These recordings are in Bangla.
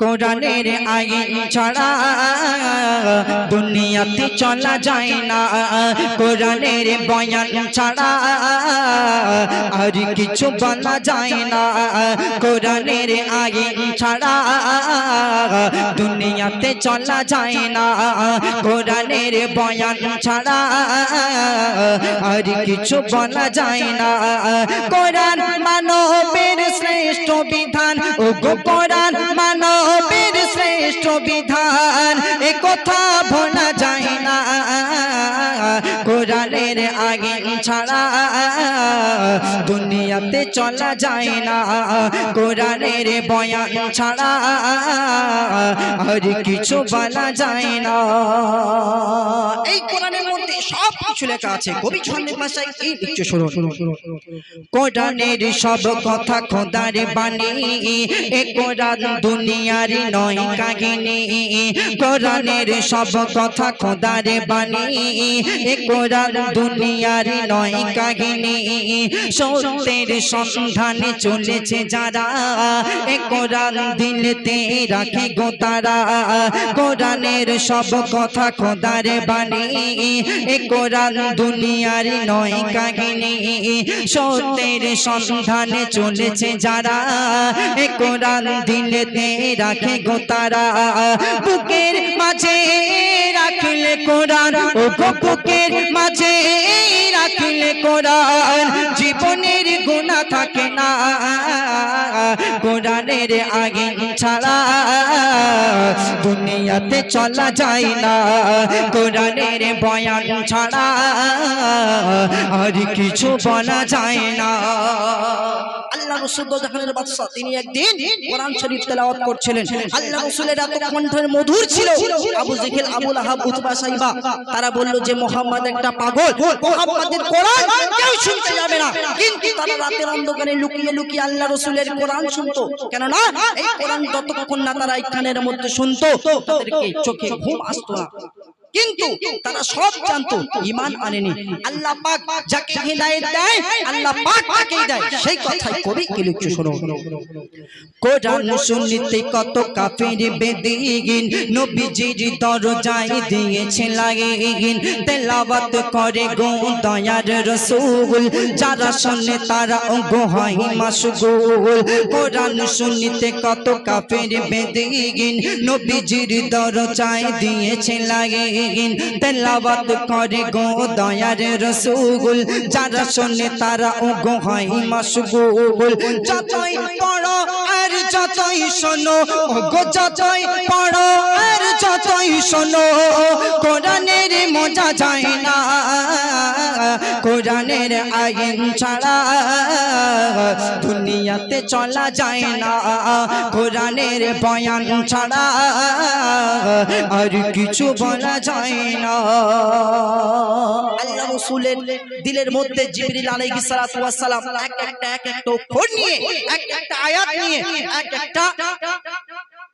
কোরআনের আইন ছাড়া দুনিয়াতে চলা যায় না। কোরআনের বয়ান ছাড়া আর কিছু বলা যায় না। কোরআনের আইন ছাড়া দুনিয়াতে চলা যায় না। কোরআনের বয়ান ছাড়া আর কিছু বলা যায় না। কোরআন মানবের শ্রেষ্ঠ বিধান। ও কোরআন মানবের কোরআনের আগে ছাড়া দুনিয়াতে চলা যায় না। কোরআনের বয়ান ছাড়া আর কিছু বলা যায় না। এই কোরআনের মধ্যে সব কিছু লেখা আছে। কবি ছন্দের ভাষায় এই লিখছে শুনুন। কোরআনের সব কথা খোদার বাণী এ কোরআন দুনিয়ার নয় কাহিনী। কোরআনের সব কথা খোদার বাণী এ কোরআন দুনিয়ার নয় কাহিনী। সত্যের সন্ধানে চলেছে যারা এ কোরআন দিলতে রাখে গো তারা। কোরআনের সব কথা খোদার বাণী। এ কোরআন দুনিয়ার নয় কাহিনী। সত্যের সন্ধানে চলেছে যারা। এ কোরআন দিলেতে রাখে গো তারা। বুকের মাঝে কোরআন ও বুকের মাঝে রাখলে কোরআন জীবনের গুণা থাকে না। কোরআনের আগে ছাড়া দুনিয়াতে চলা যায় না। কোরআনের বয়ান ছাড়া আর কিছু বলা যায় না। আল্লাহ রসুল জাহানের বাদশা তিনি একদিন কোরআন শরীফ তেলাওয়াত করছিলেন। আল্লাহ রসুলের এত কণ্ঠের মধুর ছিল। আবু জেহেল আবুল আহাব উতবা সাইবা, তারা বলল যে, মোহাম্মদ একটা পাগল। মোহাম্মদের কোরআন কেউ শুনতে যাবে না। কিন্তু তারা রাতের অন্ধকারে লুকিয়ে লুকিয়ে আল্লাহ রসুলের কোরআন শুনতো। কেননা, এই কোরআন যতক্ষণ না তারা এই মধ্যে শুনতো, তাদেরকে চোখে ঘুম আসতো না। কিন্তু তারা সব জানতো ইমান আনেনি। আল্লাহ পাক যাকে হিদায়াত দেয়, আল্লাহ পাক তাকেই দেয়। সেই কথাই কবি কি লিখছে শোনো। কোরআন শুনতে কত কাফের বেদিগিন, নবীজির দরজায় দিয়েছে লাগিন তেলাওয়াত করে গো দয়ার রসূল, যারা শুনে তারা গো হয় মাশগুল কোরআন শুনতে কত কাফের বেদিগিন, নবীজির দরজায় দিয়েছে লাগিন তেলাবাত করে গো দয়ার রসুগুল যারা শোনে তারা ও গো হয় মশগুল। যতই পড়ো আর যতই শোনো ও গো যতই পড়ো আর যতই শোনো, কোরআনের মজা যায় না। কোরআনের আইন ছাড়া দুনিয়াতে চলা যায় না। কোরআনের বয়ান ছাড়া আর কিছু বলা যায় না। আল্লাহ দিলের মধ্যে জিবরিল আলাইহিস সালাতু ওয়াস সালাম এক একটা এক একটা অক্ষর নিয়ে, এক একটা আয়াত নিয়ে, এক একটা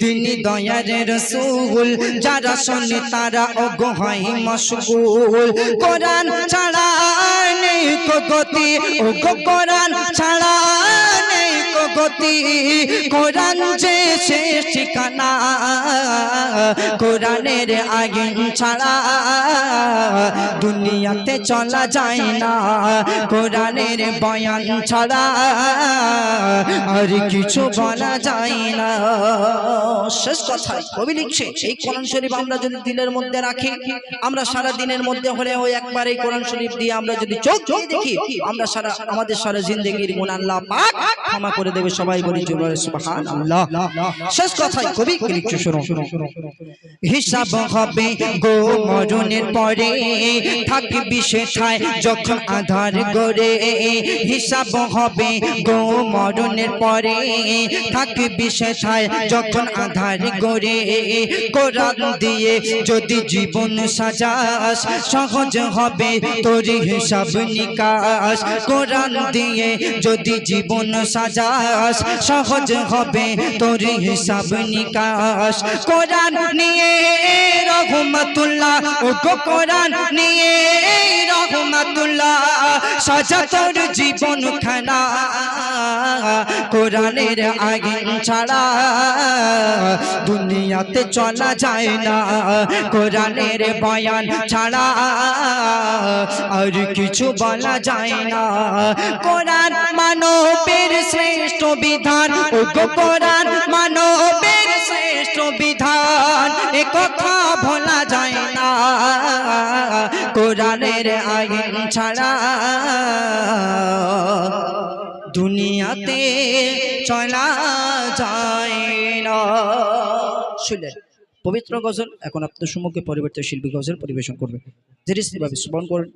তিনি দয়ার রসুল, যারা শোনে তারা অগহাই মশগুল। কোরআন ছাড়া নেই গতি ও কোরআন ছাড়া গতি কোরআন যে শেষ ঠিকানা, কোরআনের আগে ছাড়া দুনিয়াতে চলা যায় না। কোরআনের বয়ান ছাড়া আর কিছু বলা যায় না। শেষ কথা কবি লিখছে, এই কোরআন শরীফ আমরা যদি দিনের মধ্যে রাখি, আমরা সারা দিনের মধ্যে হলে ওই একবার এই কোরআন শরীফ দিয়ে আমরা যদি চোখ চোখ দেখি, আমরা সারা, আমাদের সারা জিন্দগির গুণ আল্লাহ পাক ক্ষমা করে দেবে। সবাই বলি সুবহানাল্লাহ। শেষ কথাই কবি কি লিখছে শোনো হিসাব হবে গো মরণের পরে, থাকবি সেথায় যখন আধার গড়ে। হিসাব হবে গো মরণের পরে, থাকবি সেথায় যখন আধার গড়ে। কোরআন দিয়ে যদি জীবন সাজাস, সহজ হবে তোর হিসাব নিকাশ। কোরআন দিয়ে যদি জীবন সাজাস সহজ হবে তোর হিসাব নিকাশ। কোরআন নিয়ে রহমতুল্লাহ ও কোরআন নিয়ে রহমতুল্লাহ। সাজা তোর জীবন খানা। কোরআনের আগে ছাড়া দুনিয়াতে চলা যায় না। কোরআনের বয়ান ছাড়া আর কিছু বলা যায় না। কোরআন মানবের শ্রেষ্ঠ বিধান। ও কোরআন মানবের কোরআনের আইন ছাড়া দুনিয়াতে চলা যায় না। শুনলেন, পবিত্র গজল। এখন আপনার সম্মুখে পরিবর্তিত শিল্পী গজল পরিবেশন করবে। ধীরে ধীরে শ্রবণ করুন।